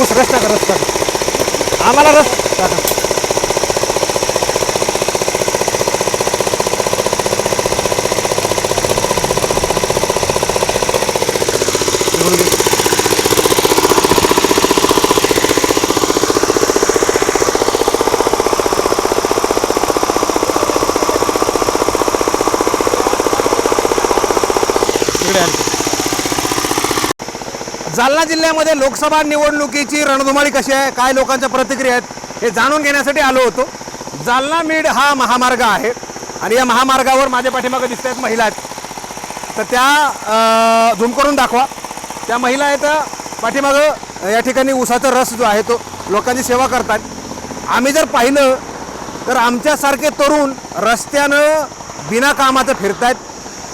ऊस रस टाका रस टाका आम्हाला रस टाका निवडून घे. इकडे आण. जालना जिल्ह्यामध्ये लोकसभा निवडणुकीची रणधुमाळी कशी आहे? काय लोकांच्या प्रतिक्रिया आहेत? हे जाणून घेण्यासाठी आलो होतो. जालना मीड हा महामार्ग आहे. आणि या महामार्गावर माझ्या पाठीमागं दिसत आहेत महिला आहेत. तर त्या झूम करून दाखवा. त्या महिला आहेत पाठीमागं या ठिकाणी उसाचा रस जो आहे तो लोकांची सेवा करतात. आम्ही जर पाहिलं तर आमच्यासारखे तरुण रस्त्यानं बिना कामाचं फिरतायत.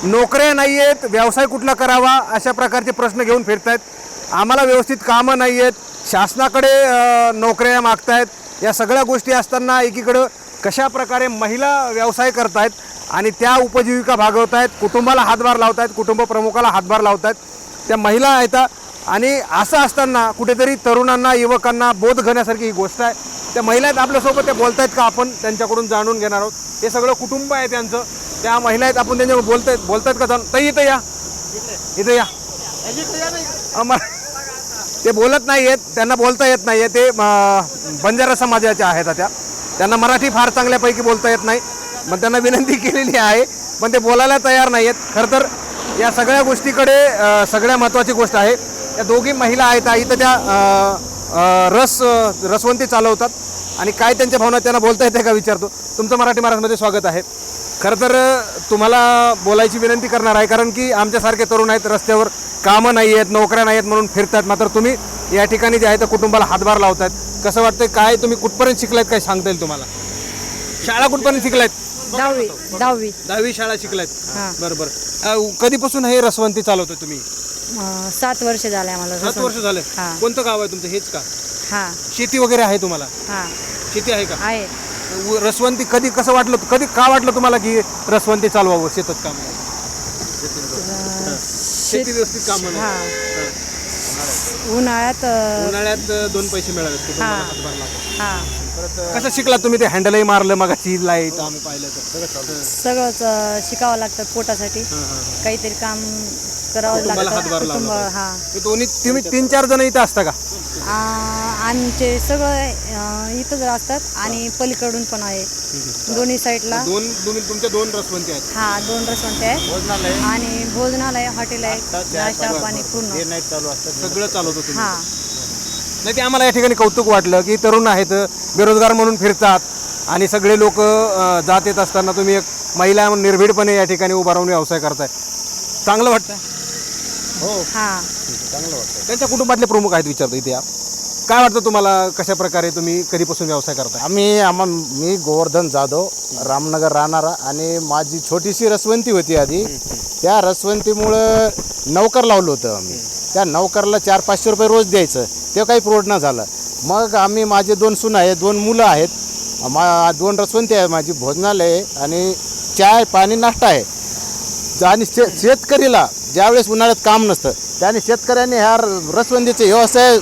नोकऱ्या नाही आहेत व्यवसाय कुठला करावा अशा प्रकारचे प्रश्न घेऊन फिरतायत. आम्हाला व्यवस्थित कामं नाही आहेत शासनाकडे नोकऱ्या मागतायत. या सगळ्या गोष्टी असताना एकीकडं कशा प्रकारे महिला व्यवसाय करतायत आणि त्या उपजीविका भागवत आहेत कुटुंबाला हातभार लावत आहेत कुटुंब प्रमुखाला हातभार लावत आहेत त्या महिला आहेत. आणि असं असताना कुठेतरी तरुणांना युवकांना बोध घेण्यासारखी ही गोष्ट आहे. त्या महिला आहेत आपल्यासोबत त्या बोलत आहेत का आपण? त्यांच्याकडून जाणून घेणार आहोत. हे सगळं कुटुंब आहे त्यांचं. त्या महिला आहेत आपण त्यांच्यावर बोलतायत. बोलतायत का जाऊन ताई इथं या. इथं या. आम्हा- ते बोलत नाही आहेत त्यांना बोलता येत नाही आहे ते बंजारा समाजाच्या आहेत त्या त्यांना मराठी फार चांगल्यापैकी बोलता येत नाही. मग त्यांना विनंती केलेली आहे पण ते बोलायला तयार नाही आहेत खरं तर या सगळ्या गोष्टीकडे सगळ्या महत्त्वाची गोष्ट आहे. या दोघी महिला आहेत इथं त्या रस रसवंती चालवतात. आणि काय त्यांच्या भावना त्यांना बोलता येते का विचारतो. तुमचं मराठी महाराजमध्ये स्वागत आहे. खरं तर तुम्हाला बोलायची विनंती करणार आहे कारण की आमच्यासारखे तरुण आहेत रस्त्यावर. कामं नाही आहेत नोकऱ्या नाही आहेत म्हणून फिरतात मात्र तुम्ही या ठिकाणी जे आहे तर कुटुंबाला हातभार लावतात कसं वाटतंय काय तुम्ही कुठपर्यंत शिकलायत काय सांगता येईल तुम्हाला? शाळा कुठपर्यंत शिकलायत? दहावी दहावी. दहावी शाळा शिकलायत. बरं बरं अं, कधीपासून हे रसवंती चालवतो तुम्ही? सात वर्ष झाले आम्हाला सात वर्ष झाले. हां. कोणतं गाव आहे तुमचं? हेच का? हां. शेती वगैरे आहे तुम्हाला? शेती आहे का? आहे. रसवंती कधी कसं वाटलं कधी का वाटलं तुम्हाला की रसवंती चालवावं शेतात काम? शेती व्यवस्थित काम हां. उन्हाळ्यात. अं, उन्हाळ्यात अं, दोन पैसे मिळाले कुटुंबाला हां. हातभार लागतो. हां. कसं शिकला तुम्ही? ते हँडलही मारलं मगाची लाइट आम्ही पाहिलं तर. सगळं सगळंच अं, शिकावं लागतं पोटासाठी. काहीतरी काम करावं हातभार लागतं कुटुंब हां. हे दोन्ही तुम्ही तीन चार जण इथं असता का? आ- आमचे सगळं अं, इथंच असतात आणि पलीकडून पण आहे. दोन्ही साईडला. दोन तुम्ही तुमच्या दोन रसवंती आहेत. हा दोन रसवंते आहेत. आणि भोजनालय हॉटेल आहे. नाश्ता पाणी पूर्ण. सगळं चालवतो तुम्ही हा. नाही ते आम्हाला या ठिकाणी कौतुक वाटलं की तरुण आहेत बेरोजगार म्हणून फिरतात आणि सगळे लोक जात येत असताना तुम्ही एक महिला म्हणून निर्भीडपणे या ठिकाणी उभा राहून व्यवसाय करताय. चांगलं वाटतं हा. त्यांच्या कुटुंबातले प्रमुख आहेत विचारतो इथे काय वाटतं तुम्हाला कशा प्रकारे तुम्ही कधीपासून व्यवसाय करताय? आम्ही आम्हा मी गोवर्धन जाधव रामनगर राहणारा आणि माझी छोटीशी रसवंती होती आधी. त्या रसवंतीमुळं नौकर लावलं होतं आम्ही. त्या नौकरला चार पाचशे रुपये रोज द्यायचं. ते काही पुरवठणं झालं. मग आम्ही माझे दोन सून आहेत दोन मुलं आहेत. मा दोन रसवंती आहे माझी भोजनालय आहे आणि चाय पाणी नाश्ता आहे. आणि शे शेतकरीला ज्यावेळेस उन्हाळ्यात काम नसतं त्याने शेतकऱ्याने ह्या रसवंदीचे व्यवसाय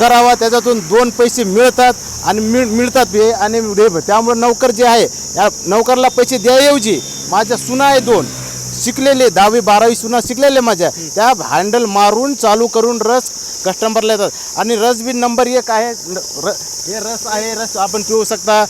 करावा त्याच्यातून दोन पैसे मिळतात आणि मिळ मिळतात बी. आणि दे- त्यामुळे नौकर जे आहे या नौकरला पैसे द्याऐवजी माझ्या सुना आहे दोन. शिकलेले दहावी बारावी सुना शिकलेले माझ्या. त्या हँडल मारून चालू करून रस कस्टमरला येतात. आणि रस बी नंबर एक आहे. न- र हे रस आहे रस आपण पिऊ शकता.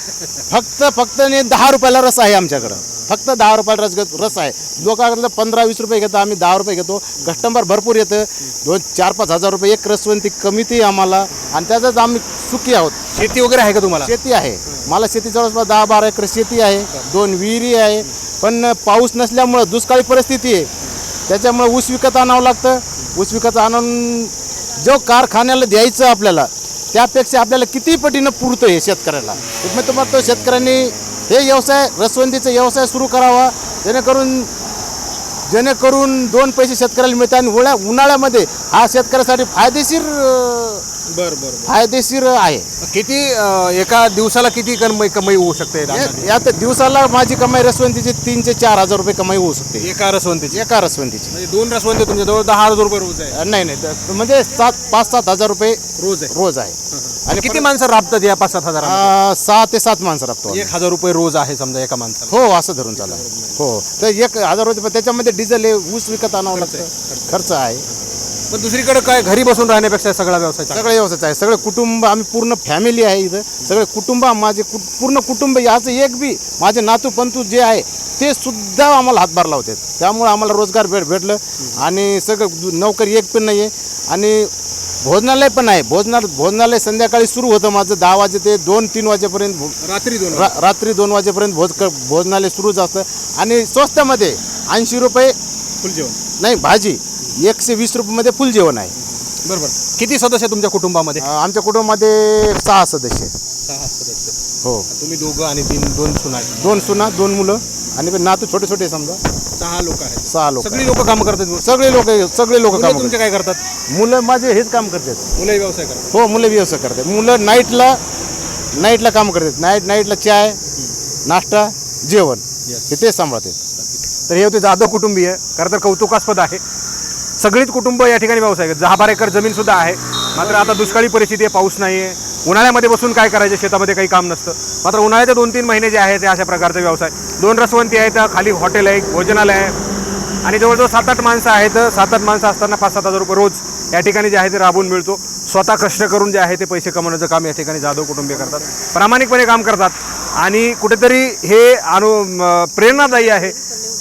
फक्त फक्त ने दहा रुपयाला रस आहे आमच्याकडं. फक्त दहा रुपयाला रस घेतो रस आहे. लोकांकडलं पंधरा वीस रुपये घेतो आम्ही दहा रुपये घेतो. कस्टमर भरपूर येतं. दोन चार पाच हजार रुपये एक रसवंती कमीती आम्हाला. आणि त्याचाच आम्ही सुखी आहोत. शेती वगैरे आहे का तुम्हाला? शेती आहे. मला शेती जवळपास दहा बारा एकर शेती आहे. दोन विहिरी आहे. पण पाऊस नसल्यामुळं दुष्काळी परिस्थिती आहे. त्याच्यामुळं ऊस विकत आणावं लागतं. ऊस विकत आणून जो कारखान्याला द्यायचं आपल्याला त्यापेक्षा आपल्याला किती पटीनं पुरतं हे शेतकऱ्याला. मी तुम्हाला तो शेतकऱ्यांनी हे व्यवसाय रसवंतीचा व्यवसाय सुरू करावा. जेणेकरून जेणेकरून दोन पैसे शेतकऱ्याला मिळतात आणि उन्हा उन्हाळ्यामध्ये हा शेतकऱ्यासाठी फायदेशीर बर बर फायदेशीर आहे. किती अं, एका दिवसाला किती कमाई कमाई होऊ शकते? यात दिवसाला माझी कमाई रसवंतीची तीन ते चार हजार रुपये कमाई होऊ शकते. एका रसवंतीची? एका रसवंतीची. म्हणजे दोन रसवंती तुमच्या जवळ दहा हजार रुपये रोज आहे. नाही नाही तर म्हणजे सात पाच सात हजार रुपये रोज आहे. रोज आहे. आणि किती माणसं राबतात या पाच सात हजार सहा ते सात माणसं आम्ही. एक हजार रुपये रोज आहे समजा एका माणसाला. हो असं धरून चाला हो. तर एक हजार रुपये पण त्याच्यामध्ये डिझेल आहे ऊस विकत आणावं लागतं. खर्च आहे. पण दुसरीकडे काय घरी बसून राहण्यापेक्षा सगळा व्यवसाय चांगला. सगळे व्यवस्थित आहे. सगळे कुटुंब आम्ही पूर्ण फॅमिली आहे इथं. सगळे कुटुंब माझे कु- पूर्ण कुटुंब याचं एक बी माझे नातू पंतू जे आहे ते सुद्धा आम्हाला हातभार लावतात. त्यामुळे आम्हाला रोजगार भेट भेटलं. आणि सगळं दु- नोकरी एक पण नाही आहे आणि भोजनालय पण आहे. भोजना भोजनालय संध्याकाळी सुरू होतं माझं. दहा वाजे ते दोन तीन वाजेपर्यंत भो- रात्री दोन रा रात्री दोन वाजेपर्यंत भोज क- भोजनालय सुरूच असतं. आणि स्वस्तामध्ये ऐंशी रुपये फुल जेवण. नाही भाजी. एकशे वीस रुपयेमध्ये फुल जेवण आहे. बरोबर. किती सदस्य आहे तुमच्या कुटुंबामध्ये? अं, आमच्या कुटुंबामध्ये सहा सदस्य आहेत. सहा सदस्य. हो. तुम्ही दोघं आणि तीन दोन सुना दोन सुना दोन मुलं आणि नातू छोटे छोटे समजा. सहा लोक आहेत. सहा लोक सगळी लोक काम करतात सगळे लोक सगळे लोक काम तुमचे काय करतात? मुलं माझे हेच काम करतात. मुलंही व्यवसाय करतात. हो मुलं व्यवसाय करतात. मुलं नाईटला नाईटला काम करतात. नाईट नाईटला चाय नाश्ता जेवण. हे ते सांभाळतात. तर हे होते जाधव कुटुंबीय. खरं तर कौतुकास्पद आहे. सगळीच कुटुंब या ठिकाणी व्यवसाय करतात. दहा बारा एकर जमीन सुद्धा आहे. मात्र आता दुष्काळी परिस्थिती आहे पाऊस नाही आहे उन्हाळ्यामध्ये बसून काय करायचे? शेतामध्ये काही काम नसतं. मात्र उन्हाळ्याचे दोन तीन महिने जे आहेत ते अशा प्रकारचे व्यवसाय. दोन रसवंती आहेत खाली हॉटेल आहे भोजनालय आहे. आणि जवळजवळ सात आठ माणसं आहेत. सात आठ माणसं असताना पाच सात हजार रुपये रोज या ठिकाणी जे आहे ते राबवून मिळतो. स्वतः कष्ट करून जे आहे ते पैसे कमवण्याचं काम या ठिकाणी जाधव कुटुंबीय करतात. प्रामाणिकपणे काम करतात. आणि कुठेतरी हे अनु प्रेरणादायी आहे.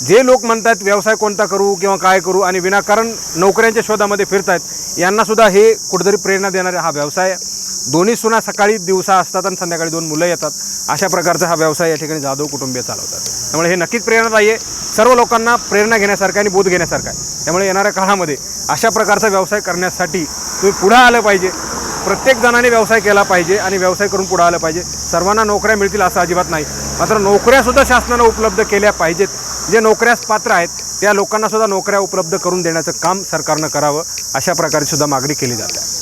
जे लोक म्हणतात व्यवसाय कोणता करू किंवा काय करू आणि विनाकारण नोकऱ्यांच्या शोधामध्ये फिरत आहेत यांनासुद्धा हे कुठेतरी प्रेरणा देणारा हा व्यवसाय आहे. दोन्ही सुना सकाळी दिवसा असतात आणि संध्याकाळी दोन मुलं येतात. अशा प्रकारचा हा व्यवसाय या ठिकाणी जाधव कुटुंबीय चालवतात. त्यामुळे हे नक्कीच प्रेरणादायी आहे सर्व लोकांना प्रेरणा घेण्यासारखं आणि बोध घेण्यासारखं आहे. त्यामुळे येणाऱ्या काळामध्ये अशा प्रकारचा व्यवसाय करण्यासाठी तुम्ही पुढं आलं पाहिजे. प्रत्येक जणाने व्यवसाय केला पाहिजे आणि व्यवसाय करून पुढं आलं पाहिजे. सर्वांना नोकऱ्या मिळतील असं अजिबात नाही. मात्र नोकऱ्यासुद्धा शासनानं उपलब्ध केल्या पाहिजेत. जे नोकऱ्यास पात्र आहेत त्या लोकांनासुद्धा नोकऱ्या उपलब्ध करून देण्याचं काम सरकारनं करावं अशा प्रकारे सुद्धा मागणी केली जाते.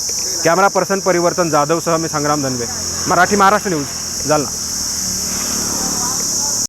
कॅमेरा पर्सन परिवर्तन जाधवसह मी संग्राम धनवे. मराठी महाराष्ट्र न्यूज जालना.